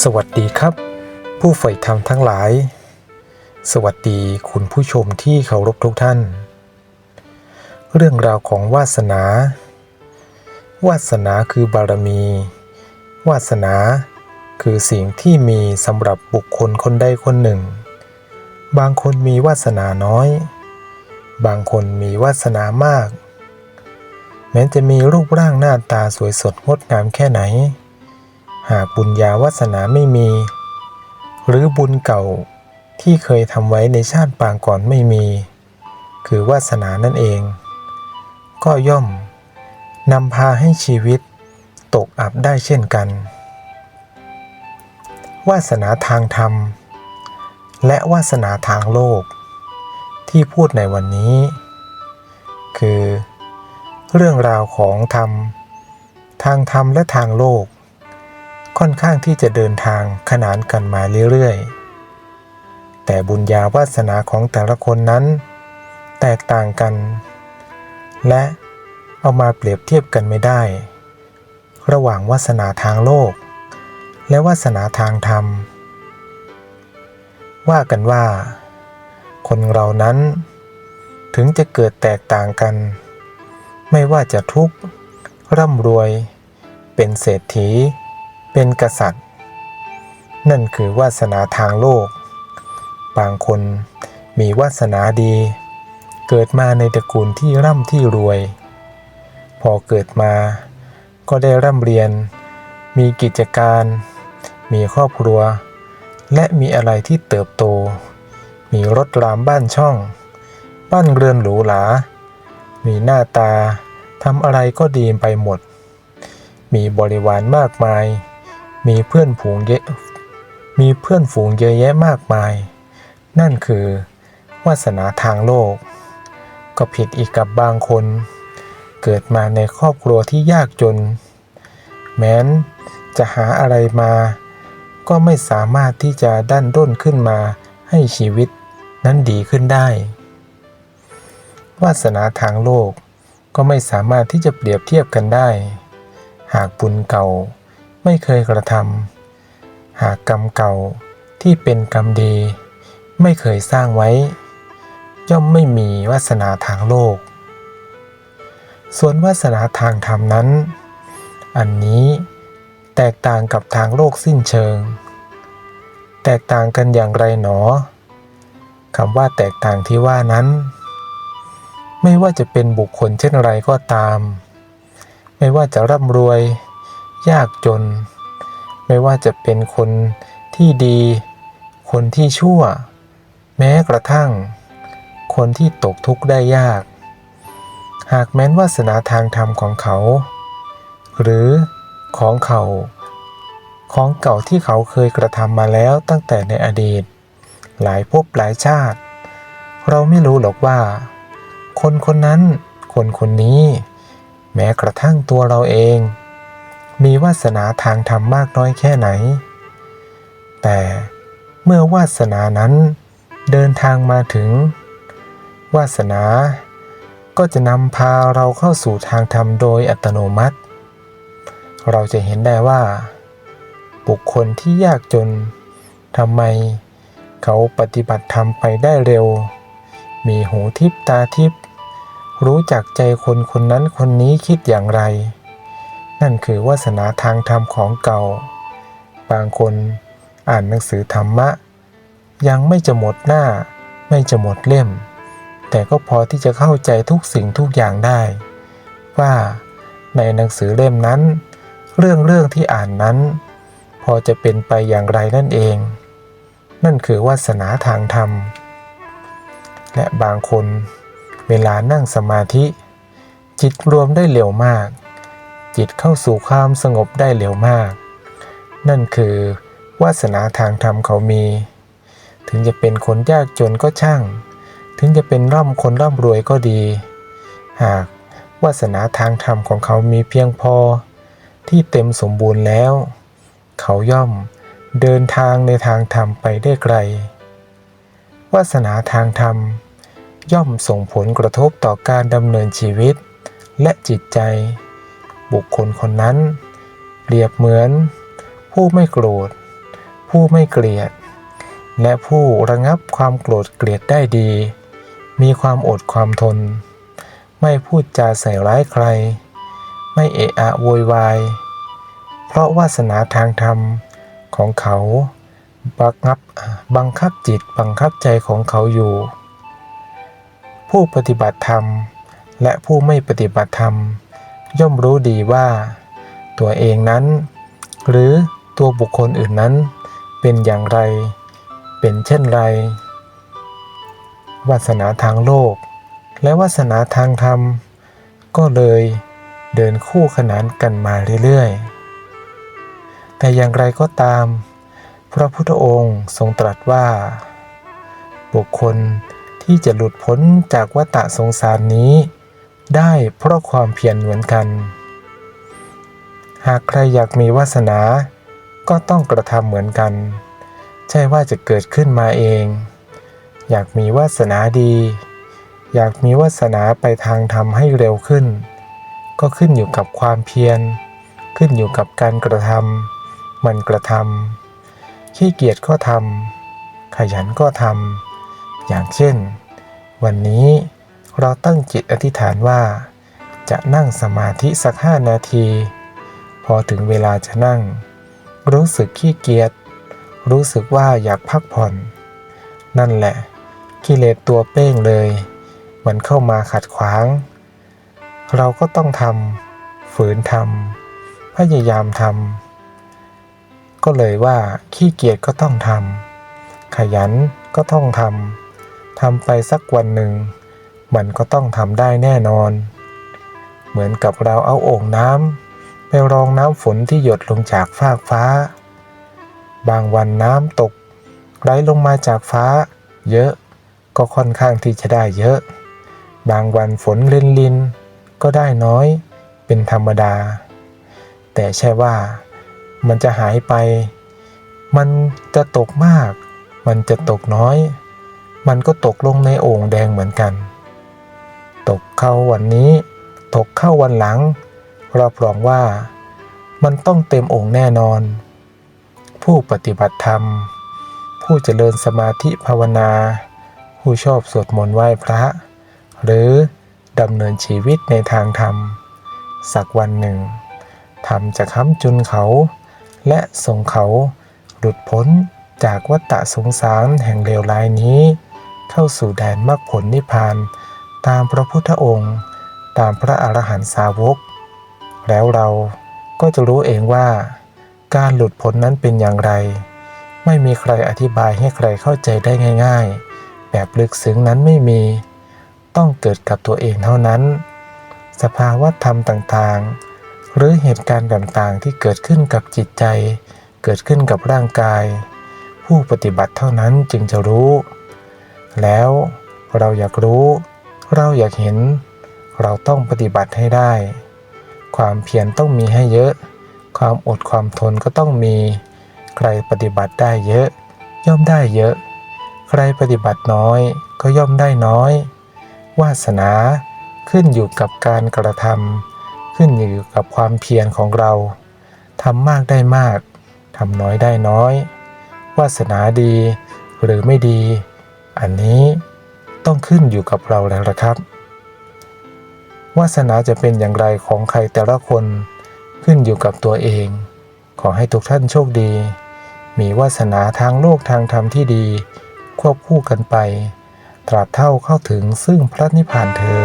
สวัสดีครับ ผู้ใฝ่ธรรมทั้งหลาย สวัสดีคุณผู้ชมที่เคารพทุกท่าน เรื่องราวของวาสนา วาสนาคือบารมี วาสนาคือสิ่งที่มีสำหรับบุคคลคนใดคนหนึ่ง บางคนมีวาสนาน้อย บางคนมีวาสนามาก แม้จะมีรูปร่างหน้าตาสวยสดงดงามแค่ไหน หากบุญญาวาสนาไม่มี หรือบุญเก่าที่เคยทำไว้ในชาติปางก่อนไม่มี คือวาสนานั่นเอง ก็ย่อมนำพาให้ชีวิตตกอับได้เช่นกัน วาสนาทางธรรม และวาสนาทางโลก ที่พูดในวันนี้ คือ เรื่องราวของธรรม ทางธรรมและทางโลก ค่อนข้างที่จะเดินทางขนานกันมาเรื่อยๆ แต่บุญญาวาสนาของแต่ละคนนั้น แตกต่างกัน และเอามาเปรียบเทียบกันไม่ได้ ระหว่างวาสนาทางโลก และวาสนาทางธรรม ว่ากันว่า คนเรานั้นถึงจะเกิดแตกต่างกัน ไม่ว่าจะทุกข์ ร่ำรวย เป็นเศรษฐี เป็นกษัตริย์ นั่นคือวาสนาทางโลก บางคนมีวาสนาดี เกิดมาในตระกูลที่ร่ำที่รวย พอเกิดมาก็ได้ร่ำเรียน มีกิจการ มีครอบครัว และมีอะไรที่เติบโต มีรถรามบ้านช่อง บ้านเรือนหรูหรา มีหน้าตาทำอะไรก็ดีไปหมด มีบริวารมากมาย มีเพื่อนฝูงเยอะมีเพื่อนฝูงเยอะแยะมากมาย นั่นคือ วาสนาทางโลก ก็ผิดอีกกับบางคน เกิดมาในครอบครัวที่ยากจน แม้นจะหาอะไรมา ก็ไม่สามารถที่จะดันด้นขึ้นมาให้ชีวิตนั้นดีขึ้นได้ วาสนาทางโลกก็ไม่สามารถที่จะเปรียบเทียบกันได้ หากบุญเก่า ไม่เคยกระทำหากกรรมเก่าที่เป็นกรรมดี ไม่เคยสร้างไว้ ย่อมไม่มีวาสนาทางโลก ส่วนวาสนาทางธรรมนั้น อันนี้แตกต่างกับทางโลกสิ้นเชิง แตกต่างกันอย่างไรหนอคำว่าแตกต่างที่ว่านั้น ไม่ว่าจะเป็นบุคคลเช่นไรก็ตาม ไม่ว่าจะร่ำรวย ยากจน ไม่ว่าจะเป็นคนที่ดี คนที่ชั่ว แม้กระทั่ง คนที่ตกทุกข์ได้ยาก หากแม้นวาสนาทางธรรมของเขา หรือของเขาของเก่าที่เขาเคยกระทำมาแล้วตั้งแต่ในอดีต หลายภพหลายชาติ เราไม่รู้หรอกว่า คนคนนั้น คนคนนี้ แม้กระทั่งตัวเราเอง มีวาสนาทางธรรมมากน้อยแค่ไหน แต่เมื่อวาสนานั้นเดินทางมาถึง วาสนาก็จะนำพาเราเข้าสู่ทางธรรมโดยอัตโนมัติ เราจะเห็นได้ว่า บุคคลที่ยากจนทำไมเขาปฏิบัติธรรมไปได้เร็ว มีหูทิพตาทิพรู้จักใจคนคนนั้นคนนี้คิดอย่างไร นั่นคือวาสนาทางธรรมของเก่า บางคนอ่านหนังสือธรรมะ ยังไม่จะหมดหน้า ไม่จะหมดเล่ม แต่ก็พอที่จะเข้าใจทุกสิ่งทุกอย่างได้ ว่าในหนังสือเล่มนั้น เรื่องเรื่องที่อ่านนั้น พอจะเป็นไปอย่างไรนั่นเอง นั่นคือวาสนาทางธรรม และบางคนเวลานั่งสมาธิ จิตรวมได้เร็วมาก จิตเข้าสู่ความสงบได้เร็วมาก นั่นคือวาสนาทางธรรมเขามี ถึงจะเป็นคนยากจนก็ช่าง ถึงจะเป็นร่ำคนร่ำรวยก็ดี หากวาสนาทางธรรมของเขามีเพียงพอ ที่เต็มสมบูรณ์แล้ว เขาย่อมเดินทางในทางธรรมไปได้ไกล วาสนาทางธรรม ย่อมส่งผลกระทบต่อการดำเนินชีวิต และจิตใจ บุคคลคนนั้น เปรียบเหมือน ผู้ไม่โกรธ ผู้ไม่เกลียด และผู้ระงับความโกรธเกลียดได้ดี มีความอดความทน ไม่พูดจาใส่ร้ายใคร ไม่เอะอะโวยวาย เพราะวาสนาทางธรรมของเขาบังคับบังคับจิตบังคับใจของเขาอยู่ ผู้ปฏิบัติธรรม และผู้ไม่ปฏิบัติธรรม ย่อมรู้ดีว่า ตัวเองนั้น หรือตัวบุคคลอื่นนั้น เป็นอย่างไร เป็นเช่นไรวาสนาทางโลก และวาสนาทางธรรม ก็เลยเดินคู่ขนานกันมาเรื่อยๆ แต่อย่างไรก็ตาม พระพุทธองค์ทรงตรัสว่า บุคคลที่จะหลุดพ้นจากวัฏสงสารนี้ ได้เพราะความเพียรเหมือนกัน หากใครอยากมีวาสนาก็ต้องกระทำเหมือนกัน ใช่ว่าจะเกิดขึ้นมาเอง อยากมีวาสนาดี อยากมีวาสนาไปทางทำให้เร็วขึ้น ก็ขึ้นอยู่กับความเพียร ขึ้นอยู่กับการกระทำมันกระทำขี้เกียจก็ทำขยันก็ทำอย่างเช่น วันนี้ เราตั้งจิตอธิษฐานว่า จะนั่งสมาธิสักห้านาที พอถึงเวลาจะนั่ง รู้สึกขี้เกียจรู้สึกว่าอยากพักผ่อน นั่นแหละกิเลสตัวเป้งเลย มันเข้ามาขัดขวาง เราก็ต้องทำฝืนทำพยายามทำก็เลยว่าขี้เกียจก็ต้องทำขยันก็ต้องทำทำไปสักวันหนึ่ง มันก็ต้องทำได้แน่นอน เหมือนกับเราเอาโอ่งน้ำไปรองน้ำฝนที่หยดลงจากฟากฟ้า บางวันน้ำตกไหลลงมาจากฟ้า เยอะก็ค่อนข้างที่จะได้เยอะ บางวันฝนลินลินก็ได้น้อยเป็นธรรมดา แต่ใช่ว่ามันจะหายไป มันจะตกมาก มันจะตกน้อย มันก็ตกลงในโอ่งแดงเหมือนกัน เข้าวันนี้ ตกเข้าวันหลัง รับรองว่า มันต้องเต็มโอ่งแน่นอน ผู้ปฏิบัติธรรม ผู้เจริญสมาธิภาวนา ผู้ชอบสวดมนต์ไหว้พระ หรือดำเนินชีวิตในทางธรรม สักวันหนึ่งธรรมจะค้ำจุนเขา และส่งเขาหลุดพ้นจากวัฏฏะสงสารแห่งเลวร้ายนี้ เข้าสู่แดนมรรคผลนิพพาน ตามพระพุทธองค์ ตามพระอรหันตสาวก แล้วเราก็จะรู้เองว่า การหลุดพ้นนั้นเป็นอย่างไร ไม่มีใครอธิบายให้ใครเข้าใจได้ง่าย ๆ แบบลึกซึ้งนั้นไม่มี ต้องเกิดกับตัวเองเท่านั้น สภาวะธรรมต่างๆ หรือเหตุการณ์ต่างๆ ที่เกิดขึ้นกับจิตใจ เกิดขึ้นกับร่างกาย ผู้ปฏิบัติเท่านั้นจึงจะรู้ แล้วเราอยากรู้ เราอยากเห็น เราต้องปฏิบัติให้ได้ ความเพียรต้องมีให้เยอะ ความอดความทนก็ต้องมี ใครปฏิบัติได้เยอะ ย่อมได้เยอะ ใครปฏิบัติน้อยก็ย่อมได้น้อย วาสนาขึ้นอยู่กับการกระทำขึ้นอยู่กับความเพียรของเราทำมากได้มากทำน้อยได้น้อย วาสนาดีหรือไม่ดี อันนี้ ต้องขึ้นอยู่กับเราแล้วละครับ วาสนาจะเป็นอย่างไรของใครแต่ละคนขึ้นอยู่กับตัวเอง ขอให้ทุกท่านโชคดี มีวาสนาทางโลกทางธรรมที่ดี ควบคู่กันไป ตราบเท่าเข้าถึงซึ่งพระนิพพานเธอ